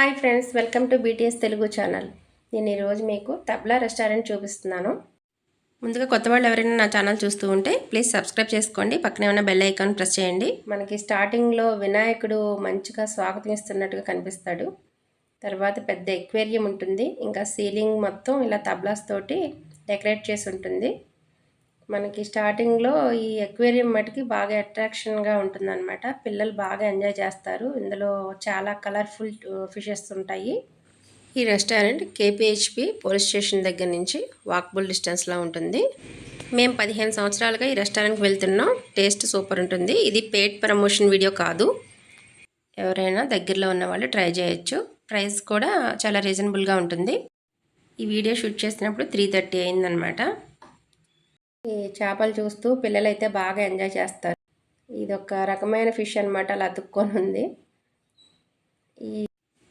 Hi friends welcome to BTS Telugu channel. నేను ఈరోజు మీకు తబ్లా రెస్టారెంట్ చూపిస్తున్నాను. ముందుగా కొత్త వాళ్ళు ఎవరైనా నా ఛానల్ చూస్తూ ఉంటే ప్లీజ్ సబ్స్క్రైబ్ చేసుకోండి. పక్కనే ఉన్న బెల్ ఐకాన్ ప్రెస్ చేయండి. మనకి స్టార్టింగ్లో వినాయకుడు మంచిగా స్వాగతం ఇస్తున్నట్టుగా కనిపిస్తాడు. తర్వాత పెద్ద ఎక్వేరియం ఉంటుంది. ఇంకా సీలింగ్ మొత్తం ఇలా తబ్లాస్ తోటి డెకరేట్ చేసి ఉంటుంది. మనకి స్టార్టింగ్లో ఈ ఎక్వేరియం మటుకి బాగా అట్రాక్షన్గా ఉంటుందన్నమాట. పిల్లలు బాగా ఎంజాయ్ చేస్తారు. ఇందులో చాలా కలర్ఫుల్ ఫిషెస్ ఉంటాయి. ఈ రెస్టారెంట్ కేపీహెచ్పి పోలీస్ స్టేషన్ దగ్గర నుంచి వాక్బుల్ డిస్టెన్స్లో ఉంటుంది. మేము పదిహేను సంవత్సరాలుగా ఈ రెస్టారెంట్కి వెళ్తున్నాం. టేస్ట్ సూపర్ ఉంటుంది. ఇది పేడ్ ప్రమోషన్ వీడియో కాదు. ఎవరైనా దగ్గరలో ఉన్న వాళ్ళు ట్రై చేయొచ్చు. ప్రైస్ కూడా చాలా రీజనబుల్గా ఉంటుంది. ఈ వీడియో షూట్ చేసినప్పుడు త్రీ థర్టీ అయిందనమాట ఈ చేపలు చూస్తూ పిల్లలైతే బాగా ఎంజాయ్ చేస్తారు. ఇది ఒక రకమైన ఫిష్ అనమాట అలా అతుక్కొని ఉంది. ఈ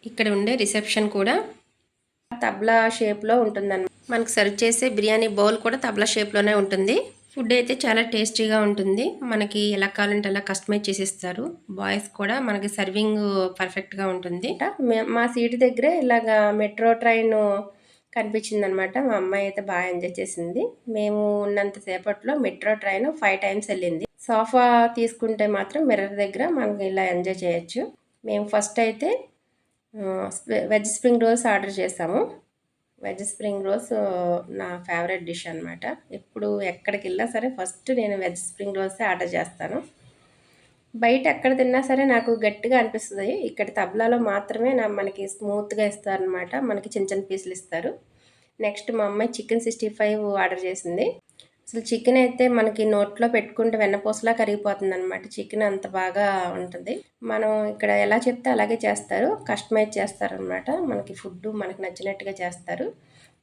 ఇక్కడ ఉండే రిసెప్షన్ కూడా తబ్లా షేప్లో ఉంటుందన్నమాట. మనకు సర్వ్ చేసే బిర్యానీ బౌల్ కూడా తబ్లా షేప్లోనే ఉంటుంది. ఫుడ్ అయితే చాలా టేస్టీగా ఉంటుంది. మనకి ఎలా కావాలంటే అలా కస్టమైజ్ చేసి ఇస్తారు బాయ్స్ కూడా మనకి సర్వింగ్ పర్ఫెక్ట్గా ఉంటుంది. మా సీట్ దగ్గరే ఇలాగా మెట్రో ట్రైన్ కనిపించింది అనమాట మా అమ్మాయి అయితే బాగా ఎంజాయ్ చేసింది. మేము ఉన్నంతసేపట్లో మెట్రో ట్రైన్ ఫైవ్ టైమ్స్ వెళ్ళింది. సోఫా తీసుకుంటే మాత్రం మిర్రర్ దగ్గర మనకి ఇలా ఎంజాయ్ చేయొచ్చు. మేము ఫస్ట్ అయితే వెజ్ స్ప్రింగ్ రోల్స్ ఆర్డర్ చేసాము. వెజ్ స్ప్రింగ్ రోల్స్ నా ఫేవరెట్ డిష్ అనమాట ఇప్పుడు ఎక్కడికి వెళ్ళినా సరే ఫస్ట్ నేను వెజ్ స్ప్రింగ్ రోల్సే ఆర్డర్ చేస్తాను. బయట ఎక్కడ తిన్నా సరే నాకు గట్టిగా అనిపిస్తుంది. ఇక్కడ తబలాలో మాత్రమే నా మనకి స్మూత్గా ఇస్తారనమాట మనకి చిన్న చిన్న పీసులు ఇస్తారు. నెక్స్ట్ మా అమ్మాయి చికెన్ సిక్స్టీ ఫైవ్ ఆర్డర్ చేసింది. అసలు చికెన్ అయితే మనకి నోట్లో పెట్టుకుంటే వెన్నపూసలా కరిగిపోతుంది అనమాట చికెన్ అంత బాగా ఉంటుంది. మనం ఇక్కడ ఎలా చెప్తే అలాగే చేస్తారు. కస్టమైజ్ చేస్తారనమాట మనకి ఫుడ్ మనకి నచ్చినట్టుగా చేస్తారు.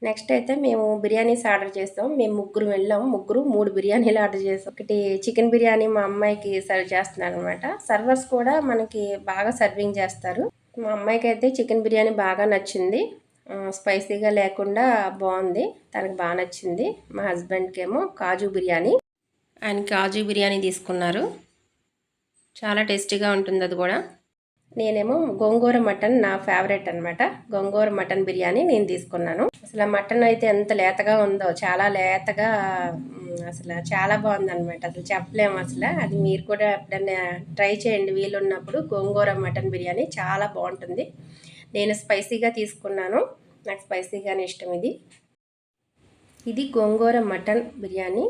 నెక్స్ట్ అయితే మేము బిర్యానీస్ ఆర్డర్ చేస్తాం. మేము ముగ్గురు వెళ్ళాం. ముగ్గురు మూడు బిర్యానీలు ఆర్డర్ చేస్తాం ఒకటి చికెన్ బిర్యానీ మా అమ్మాయికి సర్వ్ చేస్తున్నారు అనమాట సర్వర్స్ కూడా మనకి బాగా సర్వింగ్ చేస్తారు. మా అమ్మాయికి అయితే చికెన్ బిర్యానీ బాగా నచ్చింది. స్పైసీగా లేకుండా బాగుంది. తనకు బాగా నచ్చింది. మా హస్బెండ్కి ఏమో కాజు బిర్యానీ. ఆయన కాజు బిర్యానీ తీసుకున్నారు. చాలా టేస్టీగా ఉంటుంది అది కూడా. నేనేమో గోంగూర మటన్ నా ఫేవరెట్ అనమాట గోంగూర మటన్ బిర్యానీ నేను తీసుకున్నాను. అసలు మటన్ అయితే ఎంత లేతగా ఉందో చాలా లేతగా అసలు చాలా బాగుంది అనమాట అసలు చెప్పలేము అసలు. అది మీరు కూడా ఎప్పుడైనా ట్రై చేయండి. వీలున్నప్పుడు గోంగూర మటన్ బిర్యానీ చాలా బాగుంటుంది. నేను స్పైసీగా తీసుకున్నాను. నాకు స్పైసీగానే ఇష్టం ఇది. ఇది గోంగూర మటన్ బిర్యానీ.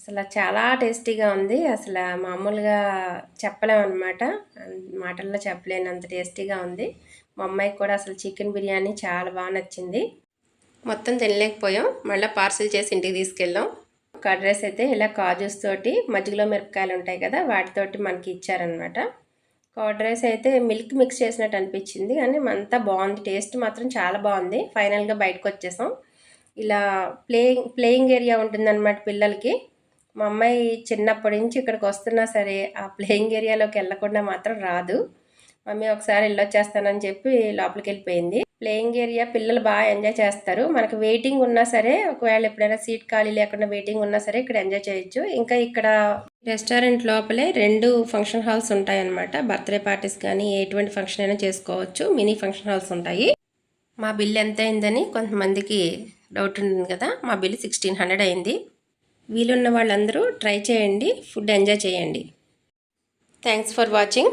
అసలు చాలా టేస్టీగా ఉంది. అసలు మామూలుగా చెప్పలేమన్నమాట. మాటల్లో చెప్పలేనంత టేస్టీగా ఉంది. మా అమ్మాయికి కూడా అసలు చికెన్ బిర్యానీ చాలా బాగా నచ్చింది. మొత్తం తినలేకపోయాం. మళ్ళీ పార్సిల్ చేసి ఇంటికి తీసుకెళ్ళాం. కర్డ్ రైస్ అయితే ఇలా కాజూస్ తోటి మజ్జిగలో మిరపకాయలు ఉంటాయి కదా వాటితోటి మనకి ఇచ్చారనమాట కర్డ్ రైస్ అయితే మిల్క్ మిక్స్ చేసినట్టు అనిపించింది కానీ అంతా బాగుంది. టేస్ట్ మాత్రం చాలా బాగుంది. ఫైనల్గా బయటకు వచ్చేసాం ఇలా ప్లేయింగ్ ప్లేయింగ్ ఏరియా ఉంటుందన్నమాట పిల్లలకి. మా అమ్మాయి చిన్నప్పటి నుంచి ఇక్కడికి వస్తున్నా సరే ఆ ప్లేయింగ్ ఏరియాలోకి వెళ్ళకుండా మాత్రం రాదు. మమ్మీ ఒకసారి వెళ్ళొచ్చేస్తానని చెప్పి లోపలికి వెళ్ళిపోయింది. ప్లేయింగ్ ఏరియా పిల్లలు బాగా ఎంజాయ్ చేస్తారు. మనకి వెయిటింగ్ ఉన్నా సరే ఒకవేళ ఎప్పుడైనా సీట్ ఖాళీ లేకుండా వెయిటింగ్ ఉన్నా సరే ఇక్కడ ఎంజాయ్ చేయొచ్చు. ఇంకా ఇక్కడ రెస్టారెంట్ లోపలే రెండు ఫంక్షన్ హాల్స్ ఉంటాయన్నమాట. బర్త్డే పార్టీస్ కానీ ఎటువంటి ఫంక్షన్ అయినా చేసుకోవచ్చు. మినీ ఫంక్షన్ హాల్స్ ఉంటాయి. మా బిల్ ఎంత అయిందని కొంతమందికి డౌట్ ఉంటుంది కదా. మా బిల్ సిక్స్టీన్ హండ్రెడ్ అయింది. వీలున్న వాళ్ళందరూ ట్రై చేయండి ఫుడ్ ఎంజాయ్ చేయండి. Thanks for watching